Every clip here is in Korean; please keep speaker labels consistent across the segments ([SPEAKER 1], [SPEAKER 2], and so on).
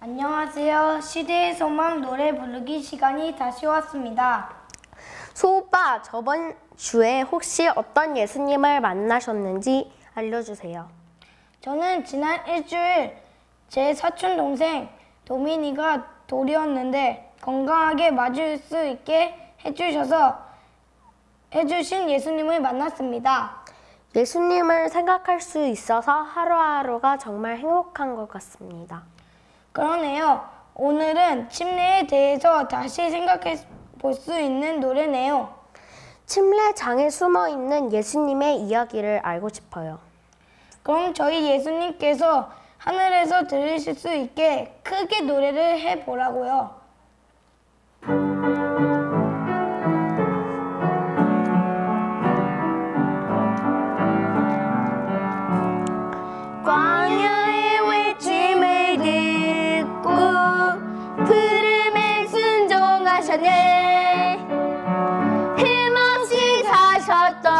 [SPEAKER 1] 안녕하세요. 시대의 소망 노래 부르기 시간이 다시 왔습니다.
[SPEAKER 2] 소오빠, 저번 주에 혹시 어떤 예수님을 만나셨는지 알려주세요.
[SPEAKER 1] 저는 지난 일주일 제 사촌 동생 도민이가 돌이었는데 건강하게 맞을 수 있게 해주셔서 해주신 예수님을 만났습니다.
[SPEAKER 2] 예수님을 생각할 수 있어서 하루하루가 정말 행복한 것 같습니다.
[SPEAKER 1] 그러네요. 오늘은 침례에 대해서 다시 생각해 볼 수 있는 노래네요.
[SPEAKER 2] 침례장에 숨어 있는 예수님의 이야기를 알고 싶어요.
[SPEAKER 1] 그럼 저희 예수님께서 하늘에서 들으실 수 있게 크게 노래를 해보라고요. साता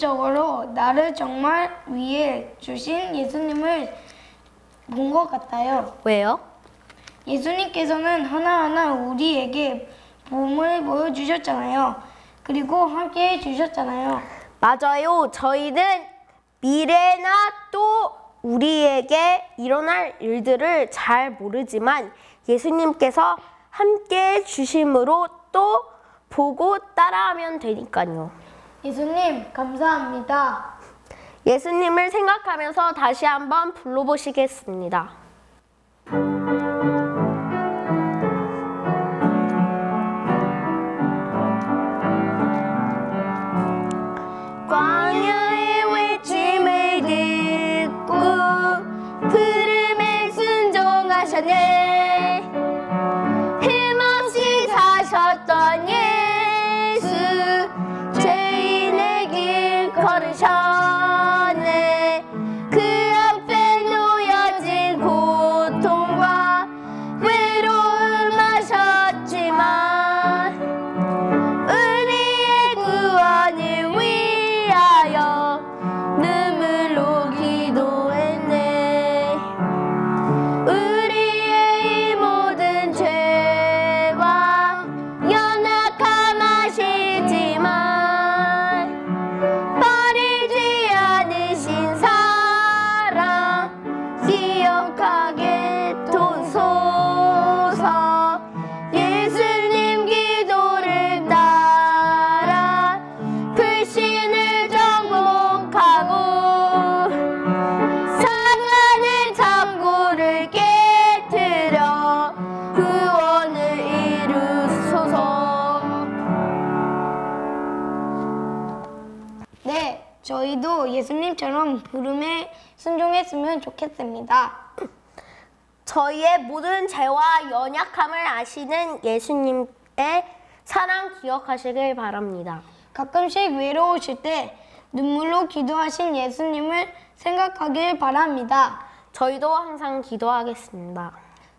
[SPEAKER 1] 개인적으로 나를 정말 위해 주신 예수님을 본 것 같아요.
[SPEAKER 2] 왜요?
[SPEAKER 1] 예수님께서는 하나하나 우리에게 몸을 보여주셨잖아요. 그리고 함께 해주셨잖아요.
[SPEAKER 2] 맞아요. 저희는 미래나 또 우리에게 일어날 일들을 잘 모르지만 예수님께서 함께 주심으로 또 보고 따라하면 되니까요.
[SPEAKER 1] 예수님, 감사합니다.
[SPEAKER 2] 예수님을 생각하면서 다시 한번 불러보시겠습니다.
[SPEAKER 1] 저희도 예수님처럼 부름에 순종했으면 좋겠습니다.
[SPEAKER 2] 저희의 모든 죄와 연약함을 아시는 예수님의 사랑 기억하시길 바랍니다.
[SPEAKER 1] 가끔씩 외로우실 때 눈물로 기도하신 예수님을 생각하길 바랍니다.
[SPEAKER 2] 저희도 항상 기도하겠습니다.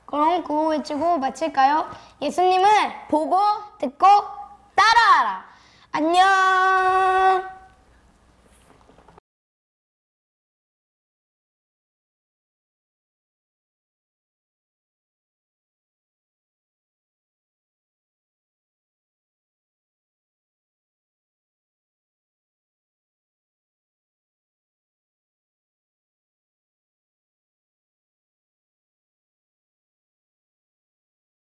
[SPEAKER 1] 그럼 구호 외치고 마칠까요? 예수님을
[SPEAKER 2] 보고
[SPEAKER 1] 듣고 따라하라. 안녕.